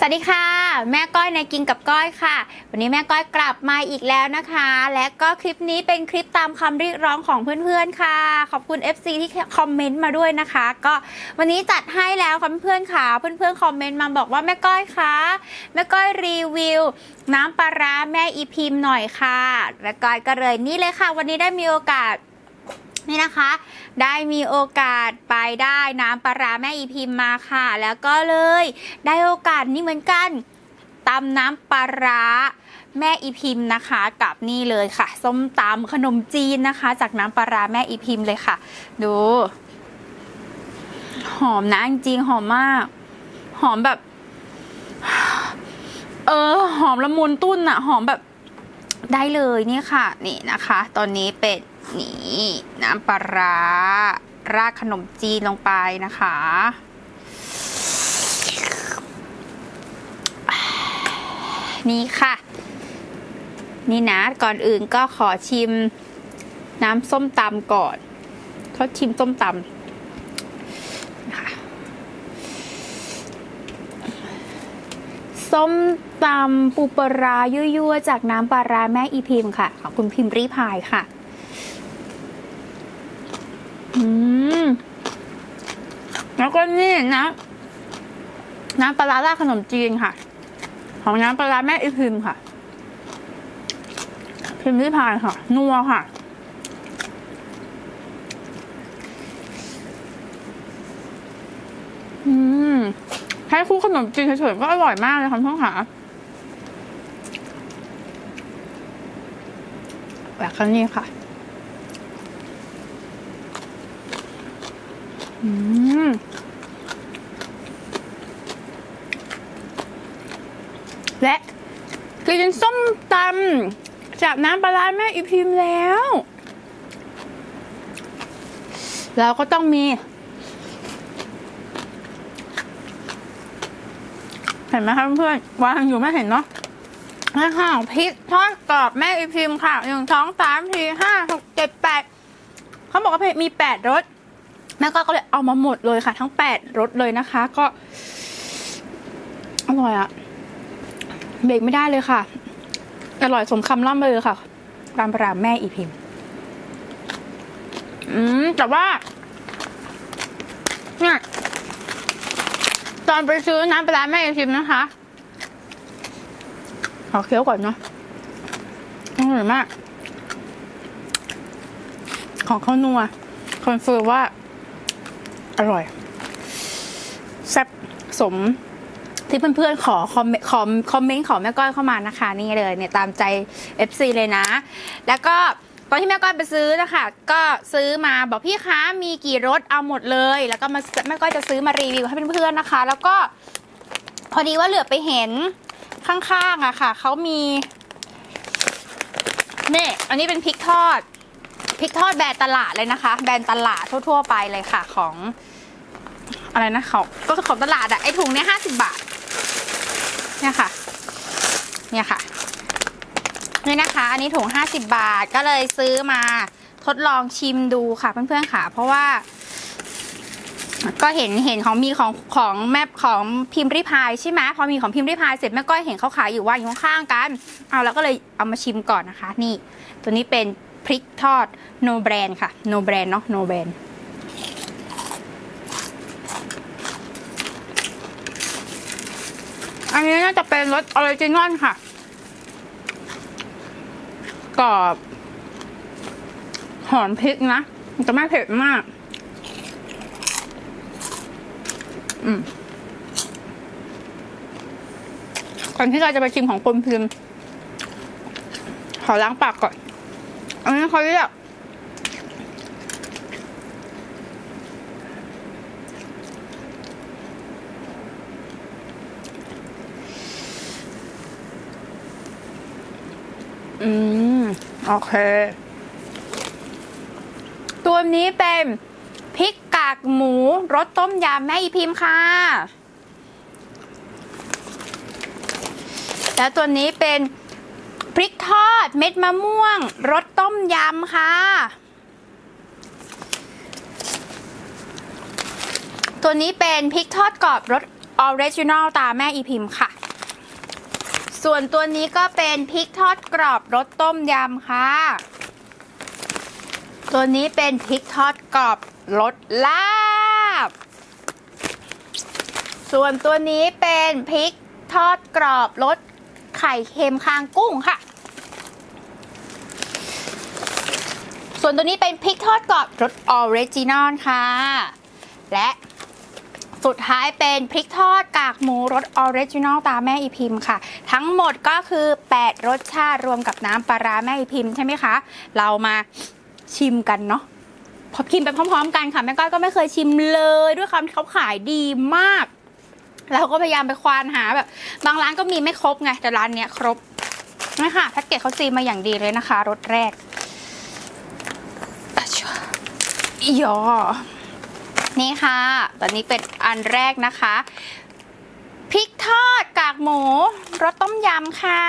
สวัสดีค่ะ แม่ก้อยในกินกับก้อยค่ะ วันนี้แม่ก้อยกลับมาอีกแล้วนะคะ และก็คลิปนี้เป็นคลิปตามคำเรียกร้องของเพื่อนๆค่ะ ขอบคุณ FC ที่คอมเมนต์มาด้วยนะคะ ก็วันนี้จัดให้แล้วค่ะเพื่อนๆค่ะ เพื่อนๆคอมเมนต์มาบอกว่าแม่ก้อยคะแม่ก้อยรีวิว น้ำปลาร้าแม่อีพิมพ์หน่อยค่ะ และก้อยก็เลยนี่เลยค่ะ วันนี้ได้มีโอกาส นี่นะคะ ได้มีโอกาสไปได้น้ำปลาร้าแม่อีพิมมาค่ะ แล้วก็เลยได้โอกาสนี่เหมือนกันตำน้ำปลาร้าแม่อีพิมนะคะกับนี่เลยค่ะ ส้มตำขนมจีนนะคะ จากน้ำปลาร้าแม่อีพิมเลยค่ะ ดู หอมนะจริงหอมมาก หอมแบบ เออ หอมละมุนตุ้นอะหอมแบบได้เลยนี่ค่ะ นี่นะคะ ตอนนี้เป็ด นี่น้ำปลาร้าราดขนมจีนลงไปนะคะ นี่ค่ะ นี่นะก่อนอื่นก็ขอชิมน้ำส้มตำก่อนเขาชิมส้มตำนะคะส้มตำปูปลาร้ายั่วๆจากน้ำปลาร้าแม่อีพิมค่ะ ของคุณพิมพ์รีพายค่ะ อืมแล้วก็นี่นะน้ำปลาร้าราขนมจีนค่ะ ของน้ำปลาร้าแม่อีพิมค่ะ พิมพ์ริพายค่ะ นัวค่ะ อืมใช้คู่ขนมจีนเฉยๆก็อร่อยมากเลยค่ะท่านค่ะแบบนี้ค่ะ อืมและกินส้มตำจากน้ำปลาร้าแม่อีพิมแล้ว เราก็ต้องมี เห็นไหมคะเพื่อนวางอยู่ไม่เห็นเนาะนี่ค่ะพริกทอดกรอบแม่อีพิมค่ะหนึ่งสองสามสี่ห้าหกเจ็ดแปดเขาบอกว่ามีแปดรส แม่ก็ก็เลยเอามาหมดเลยค่ะ ทั้งแปดรสเลยนะคะ ก็อร่อยอะเบรกไม่ได้เลยค่ะ อร่อยสมคำล่ำเลยค่ะรามปรามแม่อีพิมพ์อืมแต่ว่าเนี่ยตอนไปซื้อน้ำปลาแม่อีพิมพ์นะคะขอเคี้ยวก่อนเนาะอร่อยมาก ของข้าวนัวคอนเฟิร์มว่า อร่อย แซ่บสมที่เพื่อนๆขอคอมเมนต์ขอคอมเมนต์ขอแม่ก้อยเข้ามานะคะ นี่เลยเนี่ยตามใจ FC เลยนะ แล้วก็ตอนที่แม่ก้อยไปซื้อนะคะก็ซื้อมาบอกพี่คะมีกี่รสเอาหมดเลย แล้วก็มาแม่ก้อยจะซื้อมารีวิวให้เพื่อนๆนะคะ แล้วก็พอดีว่าเหลือไปเห็นข้างๆอะค่ะเขามีนี่อันนี้เป็นพริกทอด พริกทอดแบรนด์ตลาดเลยนะคะ แบรนด์ตลาดทั่ว ๆ ไปเลยค่ะของ อะไรนะเขาก็คือของตลาดอะไอถุงเนี้ยห้าสิบบาท เนี่ยค่ะ เนี่ยค่ะนี่นะคะ อันนี้ถุงห้าสิบบาทก็เลยซื้อมาทดลองชิมดูค่ะเพื่อนๆค่ะ เพราะว่า ก็เห็นเห็นของมีของของแม่ของพิมพ์ริพายใช่ไหมพอมีของพิมพ์ริพายเสร็จแม่ก้อยเห็นเขาขายอยู่ว่างอยู่ข้างๆกัน เอาแล้วก็เลยเอามาชิมก่อนนะคะ นี่ ตัวนี้เป็น พริกทอด no brand ค่ะ no brand เนาะ no brand อันนี้น่าจะเป็นรสออริจินอลค่ะกรอบหอมพริกนะจะไม่เผ็ดมาก อืมก่อนที่เราจะไปชิมของปนพิมขอล้างปากก่อน อันนี้เขาเรียกอืม โอเค ตัวนี้เป็นพริกกากหมูรสต้มยำแม่อีพิมพ์ค่ะ แล้วตัวนี้เป็นพริกทอดเม็ดมะม่วงรส มยำค่ะ ตัวนี้เป็นพริกทอดกรอบรสออริจินอลตาแม่อีพิมพ์ค่ะ ส่วนตัวนี้ก็เป็นพริกทอดกรอบรสต้มยำค่ะ ตัวนี้เป็นพริกทอดกรอบรสลาบ ส่วนตัวนี้เป็นพริกทอดกรอบรสไข่เค็มคางกุ้งค่ะ ส่วนตัวนี้เป็นพริกทอดกรอบรสออริจินอลค่ะ และสุดท้ายเป็นพริกทอดกากหมูรสออริจินอลตามแม่อีพิมพ์ค่ะ ทั้งหมดก็คือ 8 รสชาติรวมกับน้ำปลาร้าแม่อีพิมพ์ใช่ไหมคะ เรามาชิมกันเนาะพอกินไปพร้อม ๆ กันค่ะแม่ก้อยก็ไม่เคยชิมเลยด้วยคำที่เขาขายดีมาก เราก็พยายามไปควานหาแบบ บางร้านก็มีไม่ครบไงแต่ร้านเนี้ยครบนี่ค่ะแพ็กเกจเขาซีลมาอย่างดีเลยนะคะรสแรกอะชัว อียอนี่ค่ะ ตอนนี้เป็นอันแรกนะคะ พริกทอดกากหมูรสต้มยำค่ะ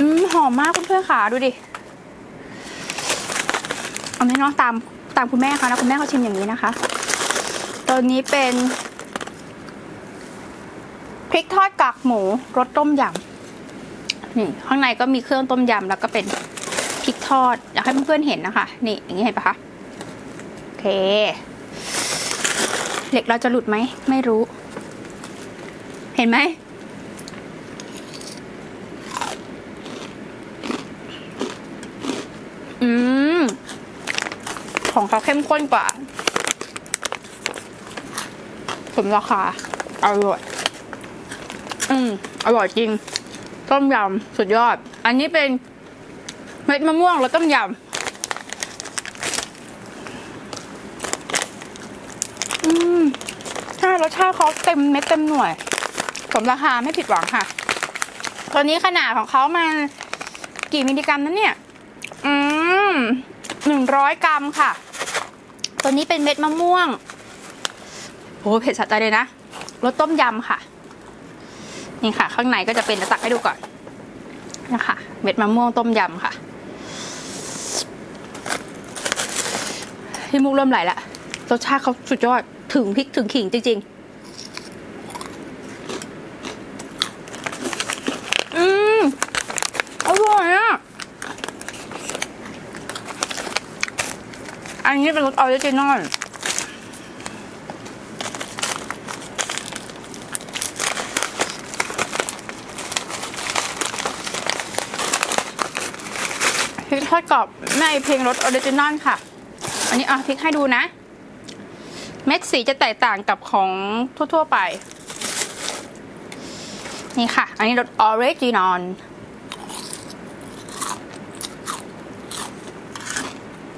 อืมหอมมากเพื่อนๆค่ะ ดูดิ เอาไหมเนาะตามตามคุณแม่เขานะ คุณแม่เขาชิมอย่างนี้นะคะ ตัวนี้เป็น พริกทอดกากหมูรสต้มยำ นี่ข้างในก็มีเครื่องต้มยำแล้วก็เป็นพริกทอดอยากให้เพื่อนๆเห็นนะคะ นี่อย่างนี้เห็นปะคะโอเค เหล็กเราจะหลุดไหมไม่รู้ เห็นไหมอืมของเขาเข้มข้นกว่าสมราคาอร่อย อืม อร่อยจริง ต้มยำสุดยอด อันนี้เป็นเม็ดมะม่วงแล้วต้มยำอืมใช่รสชาติเขาเต็มเม็ดเต็มหน่วย สมราคาไม่ผิดหวังค่ะตัวนี้ขนาดของเขามันกี่มิลลิกรัมนั้นเนี่ย อืมหนึ่งร้อยกรัมค่ะ ตัวนี้เป็นเม็ดมะม่วงโอ้เผ็ดสะใจเลยนะรสต้มยำค่ะ นี่ค่ะ ข้างในก็จะเป็นตักให้ดูก่อนนะคะเม็ดมะม่วงต้มยำค่ะพี่มุกเริ่มไหลละรสชาติเขาสุดยอดถึงพริกถึงขิงจริงๆ อืมอร่อยอะ อันนี้เป็นรสออริจินอล ริกทอดกรอบแม่เพลงรสออริจินอลค่ะ อันนี้เอะพริกให้ดูนะ เม็ดสีจะแตกต่างกับของทั่ว ๆ ไป นี่ค่ะ อันนี้รสออริจินอล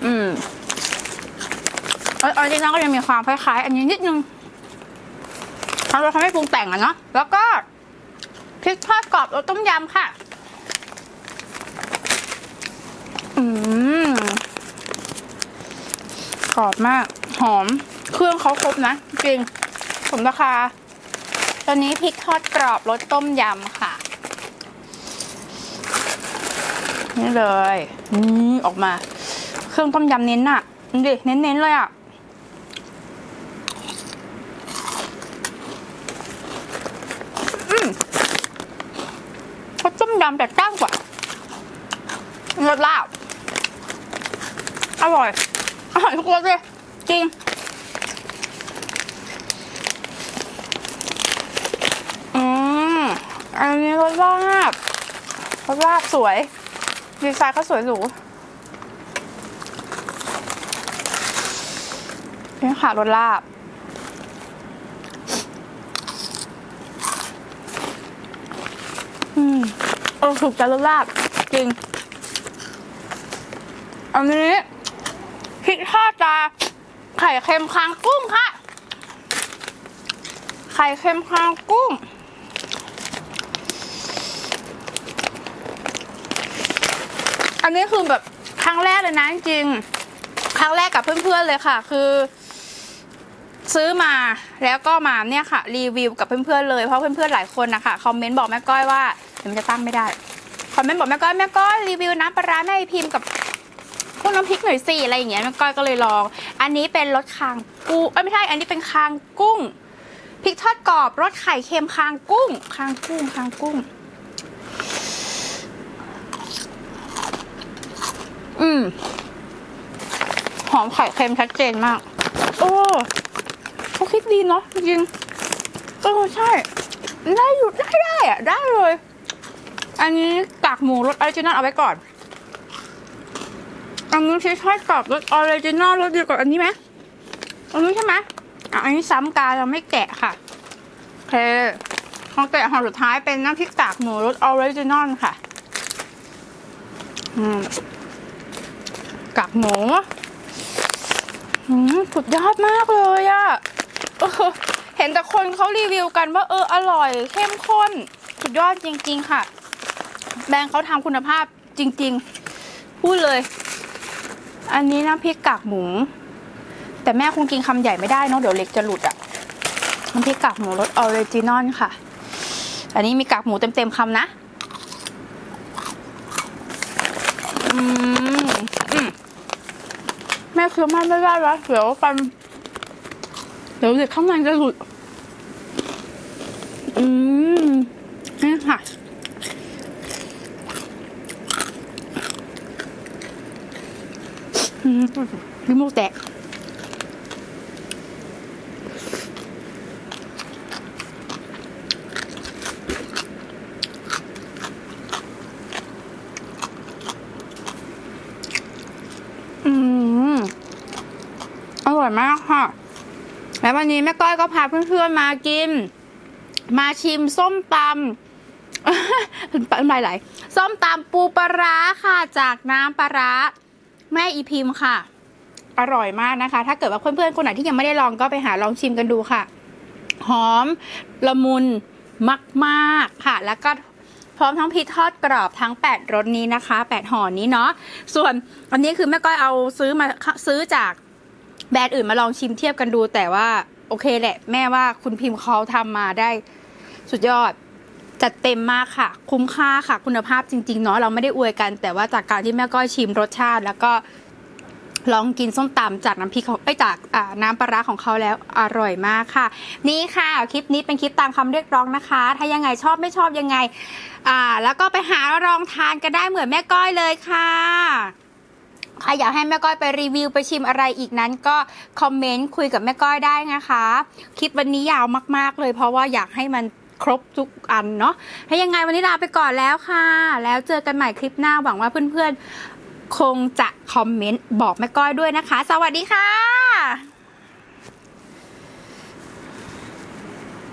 อืมออริจินอลก็ยังมีความคล้าย ๆ อันนี้นิดนึงทำเราทำให้ปรุงแต่งอะเนาะแล้วก็พริกทอดกรอบรสต้มยำค่ะ อืมกรอบมาก หอม เครื่องเขาครบนะ จริงสมราคา ตอนนี้พริกทอดกรอบรสต้มยำค่ะ นี่เลยนี่ออกมา เครื่องต้มยำเน้นอะดิเน้นๆเลยอะอืมเขาต้มยำแต่จ้างกว่ารสลาบ อร่อย อร่อยทุกรสเลย จริง อืม อันนี้รสลาบรสลาบสวย ดีไซน์เขาสวยหรูนี่ค่ะรสลาบ อืมเออถูกใจรสลาบ จริง อันนี้ พริกทอดจาไข่เค็มคางกุ้งค่ะ ไข่เค็มคางกุ้ง อันนี้คือแบบครั้งแรกเลยนะจริง ครั้งแรกกับเพื่อนๆเลยค่ะ คือ ซื้อมาแล้วก็มาเนี่ยค่ะ รีวิวกับเพื่อนๆเลยเพราะเพื่อนๆหลายคนนะคะคอมเมนต์บอกแม่ก้อยว่าเดี๋ยวมันจะตั้งไม่ได้คอมเมนต์บอกแม่ก้อยแม่ก้อยรีวิวน้ำปลาร้าแม่พิมพ์กับ วกน้ำพริกหน่อยสิอะไรอย่างเงี้ยแม่ก้อยก็เลยลอง อันนี้เป็นรสคางกุ้งเอ้ยไม่ใช่อันนี้เป็นคางกุ้งพริกทอดกรอบรสไข่เค็มคางกุ้ง คางกุ้งคางกุ้ง อืมหอมไข่เค็มชัดเจนมาก โอ้เขาคิดดีเนาะจริงเออใช่ ได้อยู่ได้ได้อะได้เลย อันนี้กากหมูรสออริจินอลเอาไว้ก่อน อันนี้ที่ทอดกรอบรสออริจินอลรสดีกว่าอันนี้ไหมอันนี้ใช่ไหมอะอันนี้ซ้ำกาเราไม่แกะค่ะโอเคพองแกะห่อสุดท้ายเป็นน้ำพริกกากหมูรสออริจินอลค่ะอืมกากหมูอืมสุดยอดมากเลยอะเห็นแต่คนเขารีวิวกันว่าเอออร่อย เข้มข้น สุดยอดจริง ๆ ค่ะ แบรนด์เขาทำคุณภาพจริง ๆ พูดเลย อันนี้น้ำพริกกากหมู แต่แม่คงกินคำใหญ่ไม่ได้เนอะเดี๋ยวเล็กจะหลุดอะน้ำพริกกากหมูรสออริจินอลค่ะ อันนี้มีกากหมูเต็มๆคำนะมแม่เคี้ยวมากไม่ได้แล้วเดี๋ยวฟันเดี๋ยวเด็กข้างในจะหลุด อืมนี่ค่ะ มมีมูกแตกอร่อยมากค่ะ แล้ววันนี้แม่ก้อยก็พาเพื่อนๆมากิน มาชิมส้มตำเป็นปลาไหล ส้มตำปูปลาร้าค่ะ จากน้ำปลาร้า แม่อีพิมพ์ค่ะ อร่อยมากนะคะ ถ้าเกิดว่าเพื่อนๆคนไหนที่ยังไม่ได้ลองก็ไปหาลองชิมกันดูค่ะ หอมละมุนมากๆค่ะ แล้วก็พร้อมทั้งพริกทอดกรอบทั้ง 8รสนี้นะคะ 8ห่อนี้เนาะส่วนอันนี้คือแม่ก้อยเอาซื้อมาซื้อจากแบรนด์อื่นมาลองชิมเทียบกันดู แต่ว่าโอเคแหละ แม่ว่าคุณพิมพ์เขาทำมาได้สุดยอด จัดเต็มมากค่ะ คุ้มค่าค่ะ คุณภาพจริงๆเนาะเราไม่ได้อวยกัน แต่ว่าจากการที่แม่ก้อยชิมรสชาติ แล้วก็ลองกินส้มตำจากน้ำพริกของไอ้ยจากอ่าน้ำปลาร้าของเขาแล้วอร่อยมากค่ะ นี่ค่ะคลิปนี้เป็นคลิปตามคำเรียกร้องนะคะ ถ้ายังไงชอบไม่ชอบยังไงอ่าแล้วก็ไปหาลองทานกันได้เหมือนแม่ก้อยเลยค่ะใครอยากให้แม่ก้อยไปรีวิวไปชิมอะไรอีกนั้นก็คอมเมนต์คุยกับแม่ก้อยได้นะคะ คลิปวันนี้ยาวมาก ๆ เลยเพราะว่าอยากให้มัน ครบทุกอันเนาะถ้ายังไงวันนี้ลาไปก่อนแล้วค่ะ แล้วเจอกันใหม่คลิปหน้าหวังว่าเพื่อนๆคงจะคอมเมนต์บอกแม่ก้อยด้วยนะคะ สวัสดีค่ะ